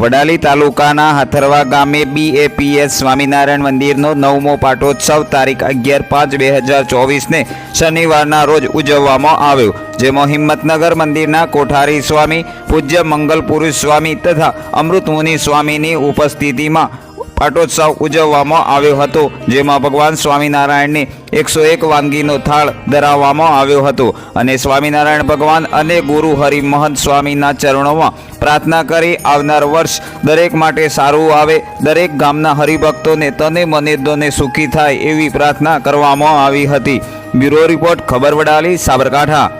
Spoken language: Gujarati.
વડાલી તાલુકાના હાથરવા ગામે બીએપીએસ સ્વામિનારાયણ મંદિરનો નવમો પાટોત્સવ તારીખ અગિયાર પાંચ બે હજાર ચોવીસને શનિવારના રોજ ઉજવવામાં આવ્યો, જેમાં હિંમતનગર મંદિરના કોઠારી સ્વામી, પૂજ્ય મંગલ પુરુષ સ્વામી તથા અમૃતમુનિ સ્વામીની ઉપસ્થિતિમાં પાટોત્સવ ઉજવવામાં આવ્યો હતો, જેમાં ભગવાન સ્વામિનારાયણને એકસો એક વાનગીનો થાળ ધરાવવામાં આવ્યો હતો. અને સ્વામિનારાયણ ભગવાન અને ગુરુ હરિ મહંત સ્વામીના ચરણોમાં પ્રાર્થના કરી આવનાર વર્ષ દરેક માટે સારું આવે, દરેક ગામના હરિભક્તોને તને મને દોને સુખી થાય એવી પ્રાર્થના કરવામાં આવી હતી. બ્યુરો રિપોર્ટ, ખબર વડાલી, સાબરકાંઠા.